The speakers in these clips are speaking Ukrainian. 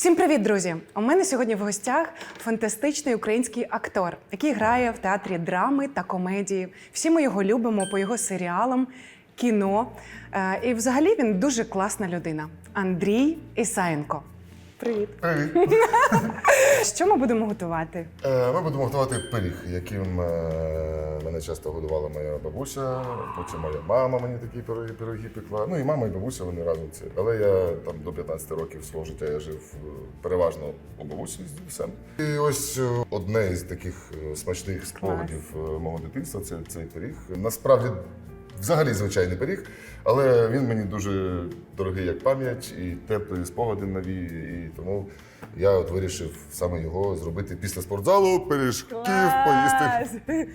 Всім привіт, друзі! У мене сьогодні в гостях фантастичний український актор, який грає в театрі драми та комедії. Всі ми його любимо по його серіалам, кіно. Е, І взагалі він дуже класна людина. Андрій Ісаєнко. Привіт! Привіт. Що ми будемо готувати? Е, Ми будемо готувати пиріг, яким е, мене часто годувала моя бабуся. Потім моя мама мені такі пироги, пироги пекла. Ну і мама, і бабуся вони разом це. Але я там до 15 років свого життя я жив е, переважно у бабусі з дідусем. І ось е, одне із таких е, смачних спогадів мого дитинства це цей пиріг. Насправді. Взагалі звичайний пиріг, але він мені дуже дорогий як пам'ять і теплі спогади нові. І тому я от вирішив саме його зробити після спортзалу, пиріжків поїсти.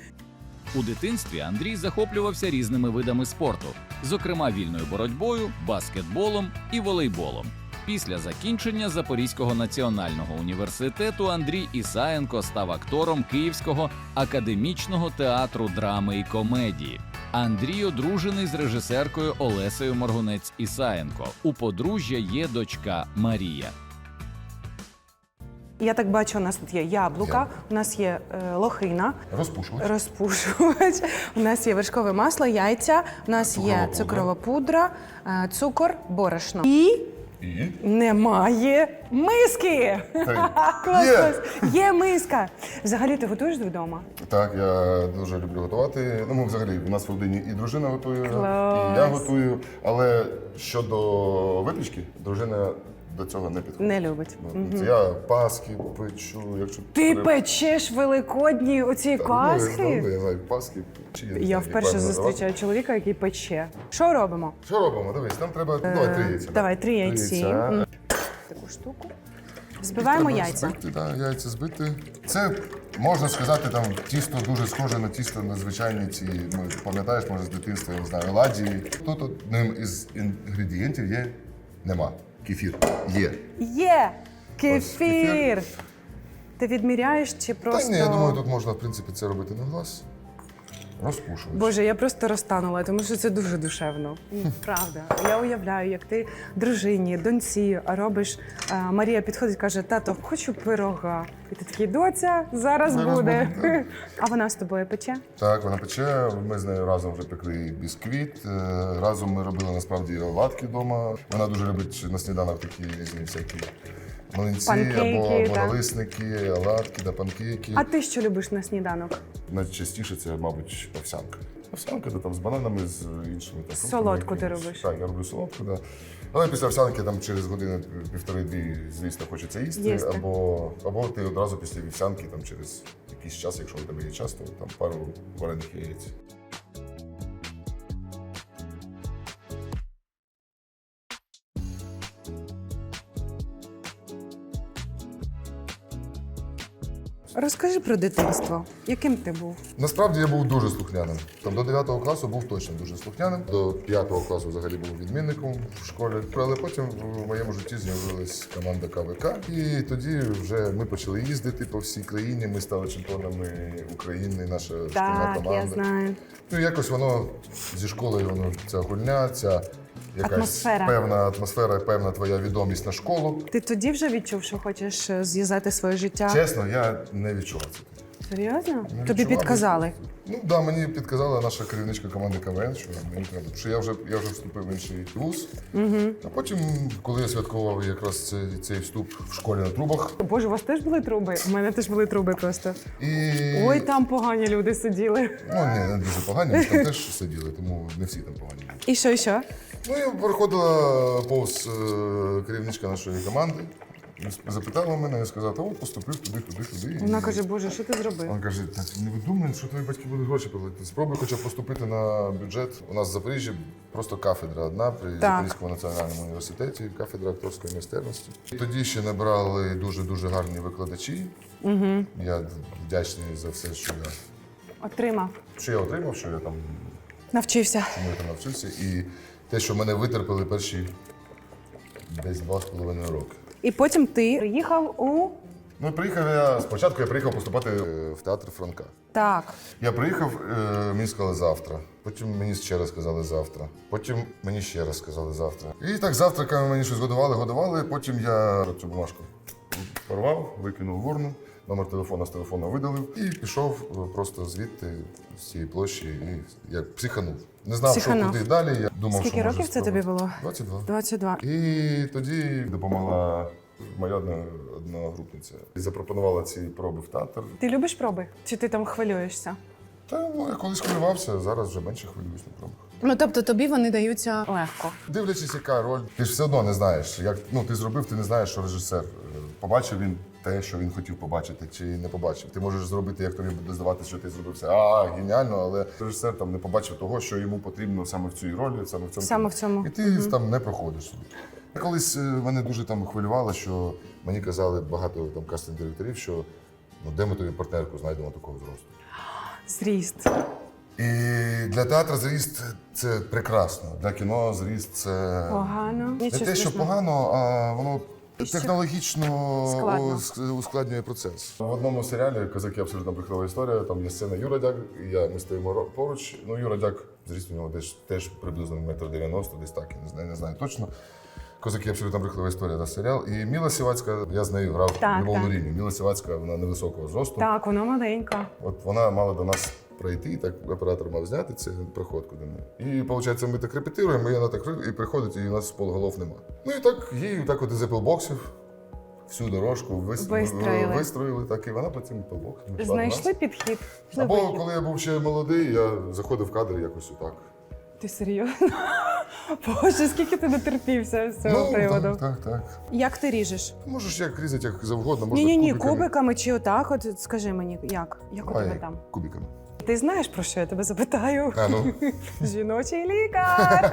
У дитинстві Андрій захоплювався різними видами спорту, зокрема вільною боротьбою, баскетболом і волейболом. Після закінчення Запорізького національного університету Андрій Ісаєнко став актором Київського академічного театру драми і комедії. Андрій одружений з режисеркою Олесею Моргунець Ісаєнко. У подружжя є дочка Марія. Я так бачу, у нас тут є яблука, у нас є е, лохина, Розпушувач. розпушувач, у нас є вершкове масло, яйця, у нас є Цукрова пудра. цукрова пудра, е, цукор, борошно. І І немає миски. Клас, Є. клас. Є миска. Взагалі ти готуєш вдома? так, я дуже люблю готувати. Ну, ми взагалі у нас в родині і дружина готує, Клас. і я готую. Але щодо випічки, дружина до цього не підходить. Не любить. Ну, Це я паски печу, якщо Ти треба. печеш великодні оці Ну, пасхи? Я, я знаю, паски. Чи, я, не Я знаю, вперше як правильно зустрічаю чоловіка, який пече. Що робимо? Що робимо? Дивись, нам треба. давай три яйця. Давай, три яйці. Мгм. Таку штуку. Збиваємо Треба яйця. Збити, да, яйця збити. Це можна сказати, там тісто дуже схоже на тісто на звичайні ці. Ну, пам'ятаєш, може, з дитинства, я не знаю, оладії. Тут одним із інгредієнтів є нема. Кефір є. Є! Кефір! кефір. Ти відміряєш чи просто. Та ні, я думаю, тут можна в принципі це робити на глаз. Розпушувач. Боже, я просто розтанула, тому що це дуже душевно. Правда. Я уявляю, як ти дружині, доньці робиш. а, Марія підходить, каже: тато, хочу пирога. І ти такий, доця, зараз, Зараз буде. буде, А вона з тобою пече? Так, вона пече. Ми з нею разом вже пекли бісквіт. е, Разом ми робили насправді оладки вдома. Вона дуже любить на сніданок такі різні всякі млинці Панкейки, або, так. налисники, оладки да панкейки. А ти що любиш на сніданок? Найчастіше це, мабуть, овсянка. Овсянка то там з бананами, з іншими там. Солодку ти робиш? Так, я роблю солодку, так. Да. Але після овсянки там через годину півтори-дві, звісно, хочеться їсти. Їсти. Або, або ти одразу після вівсянки, там через якийсь час, якщо у тебе є час, то там пару варених яєць. Розкажи про дитинство. Яким ти був? Насправді я був дуже слухняним. Там до 9 класу був точно дуже слухняним. До 5 класу взагалі був відмінником в школі. Але потім в моєму житті з'явилась команда КВК. І тоді вже ми почали їздити по всій країні. Ми стали чемпіонами України, наша шкільна команда. я знаю. Ну якось воно зі школою, воно ця гульня, ця якась Атмосфера. певна атмосфера, певна твоя відомість на школу. Ти тоді вже відчув, що хочеш е, зв'язати своє життя? Чесно, я не відчував це. Серйозно? Не Тобі підказали. Ну да, мені підказала наша керівничка команди КВН, що мені треба. Що я вже я вже вступив в інший вуз. Угу. А потім, коли я святкував якраз цей, цей вступ в школі на трубах, Боже, у вас теж були труби? У мене теж були труби просто. і Ой, там погані люди сиділи. ну ні, не дуже погані, ми там теж сиділи, тому не всі там погані. І що, і що? Ну і проходила повз е, керівничка нашої команди. і Запитала мене і сказала, от поступив туди, туди, туди. Вона І- каже, Боже, що ти зробив? Він каже, так не видумай, що твої батьки будуть гроші платити. Спробуй хоча б поступити на бюджет. У нас в Запоріжжі просто кафедра одна при Запорізькому національному університеті, кафедра акторської майстерності. Тоді ще набрали дуже-дуже гарні викладачі. Угу. Я вдячний за все, що я, Отримав. що я отримав, що я там, Навчився. чому я там навчився. І те, що мене витерпіли перші десь два з половиною роки. І потім ти приїхав у Ну, приїхав я спочатку я приїхав поступати е, в театр Франка. Так. Я приїхав, е, мені сказали завтра. Потім мені ще раз сказали завтра. Потім мені ще раз сказали завтра. І так завтраками мені щось годували, годували. Потім я цю бумажку порвав, викинув в урну, номер телефона з телефону видалив і пішов е, просто звідти з цієї площі. І я психанув. Не знав, Психанув. що куди далі. Я думав, Скільки що років це тобі спробувати. було? 22. 22. І тоді допомогла моя одна, одногрупниця. І запропонувала ці проби в театр. Ти любиш проби? Чи ти там хвилюєшся? Та ну, я колись хвилювався, зараз вже менше хвилююсь на пробах. Ну тобто тобі вони даються легко. Дивлячись, яка роль, ти ж все одно не знаєш. Як ну ти зробив, ти не знаєш, що режисер е, побачив він те, що він хотів побачити, чи не побачив. Ти можеш зробити, як тобі буде здаватися, що ти зробив все. А геніально, але режисер там не побачив того, що йому потрібно саме в цій ролі, саме в цьому. Саме в цьому. І ти там не проходиш Колись е, мене дуже там хвилювало, що мені казали багато там кастинг директорів, що ну де ми тобі партнерку знайдемо такого зросту. Зріст. І для театру зріст це прекрасно. Для кіно зріст це Погано. не Нічого те, що страшного. погано, а воно технологічно складно. ус- ускладнює процес. В одному серіалі Козаки абсолютно брехлива історія. Там є сцена Юра Дяк, і я ми стоїмо ро- поруч. Ну, Юра Дяк, зріст у нього десь теж приблизно метр дев'яносто, десь так, я не знаю, не знаю точно. Козаки абсолютно брехлива історія та серіал. І Міла Сівацька, я з нею грав Так, любовну так. лінію. Міла Сівацька, вона невисокого зросту. Так, вона маленька. От вона мала до нас прийти, так оператор мав зняти це проходку до неї. І виходить, ми так репетируємо, і вона так і приходить, і у нас полголов нема. Ну і так їй так от із боксів всю дорожку вис... Вистроїли. вистроїли, так і вона по цим боксам. Знайшли підхід. Або вихід. коли я був ще молодий, я заходив в кадр якось отак. Ти серйозно? Боже, скільки ти натерпівся з цього приводу. Ну, так, так, так. Як ти ріжеш? Можеш як різати, як завгодно, Ні, ні, ні, кубиками. кубиками чи отак. От скажи мені, як? Як у тебе там? Кубиками. Ти знаєш про що я тебе запитаю? А, ну. Жіночий лікар.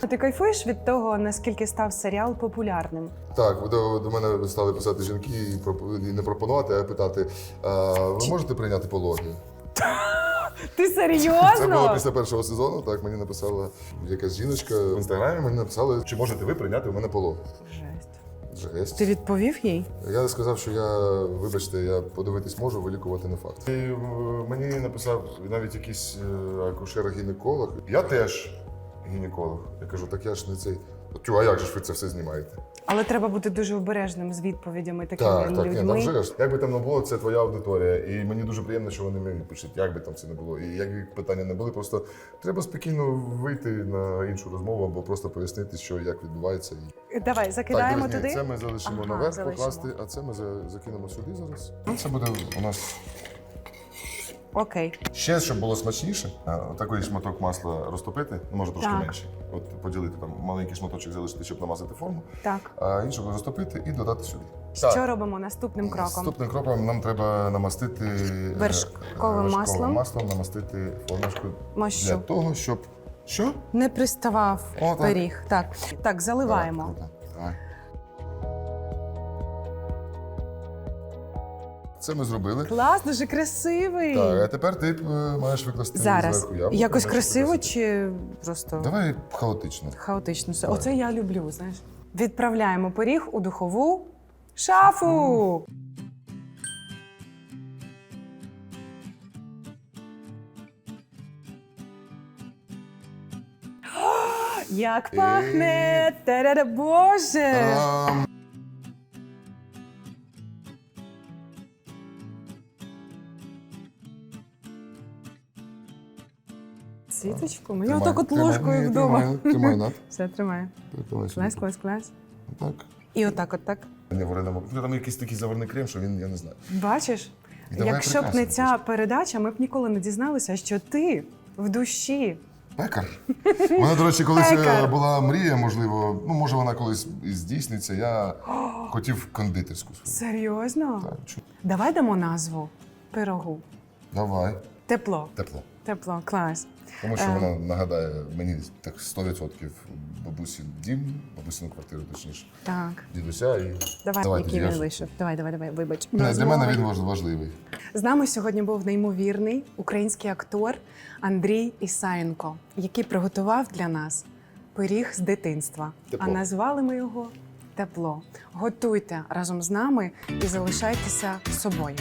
ти кайфуєш від того, наскільки став серіал популярним? Так, до, до мене стали писати жінки і, проп- і не пропонувати, а питати: а, ви можете прийняти пологи? Ти Це було серйозно? після першого сезону. Так мені написала якась жіночка в інстаграмі. Мені написали, чи можете ви прийняти у мене пологи? Жесть. Ти відповів їй? Я сказав, що я, вибачте, я подивитись можу, вилікувати не факт. І е, мені написав навіть якийсь е, акушер-гінеколог. Я теж гінеколог. Я кажу, так я ж не цей. Тю, а як же ж ви це все знімаєте? Але треба бути дуже обережним з відповідями такими Так, так, ні, там вже ж. Як би там не було, це твоя аудиторія. І мені дуже приємно, що вони мені пишуть, як би там це не було. І як би питання не були, просто треба спокійно вийти на іншу розмову або просто пояснити, що як відбувається. І... Давай, закидаємо так, туди. Це ми залишимо Ага, наверх залишимо. покласти, а це ми закинемо сюди зараз. Ну, Це буде у нас Окей. ще, щоб було смачніше. Такий шматок масла розтопити, ну може трошки Так. менше. От поділити там маленький шматочок залишити, щоб намазати форму, Так. а іншого розтопити і додати сюди. Що робимо наступним кроком? Наступним кроком нам треба намастити е, Вершковим маслом. маслом намастити формочку Мощу. для того, щоб що? Не приставав О, так. пиріг. Так, так, заливаємо. Так, круто. Давай. Це ми зробили. Клас, дуже красивий. Так, а тепер ти е, маєш викласти Зараз. зверху яблуко. Якось маєш красиво викласти. чи просто Давай хаотично. хаотично? все? Оце я люблю, знаєш. Відправляємо пиріг у духову шафу. Як пахне! Та-да-да, Боже! Та-дам! Світочку, мені Тримай, отак от ложкою вдома. Тримай, Над. Все, тримаю. Клас, клас, клас. Так. І отак, от так. Не вареному. Там якийсь такий заварний крем, що він, я не знаю. Бачиш? Якщо б не ця передача, ми б ніколи не дізналися, що ти в душі. Пекар. У мене, до речі, колись е, Пекар. була мрія, можливо, ну може вона колись і здійсниться. Я хотів кондитерську свою. Серйозно? Так, Давай дамо назву пирогу. Давай. Тепло. Тепло. Тепло, клас. Тому що Е. вона нагадає мені так 100% бабусі дім, бабусину квартиру, точніше, Так. дідуся і Давай, Давай, який він вийшов. Давай, давай, давай, вибач. Не, для мене він важ- важливий. З нами сьогодні був неймовірний український актор Андрій Ісаєнко, який приготував для нас пиріг з дитинства. Тепло. А назвали ми його тепло. Готуйте разом з нами і залишайтеся собою.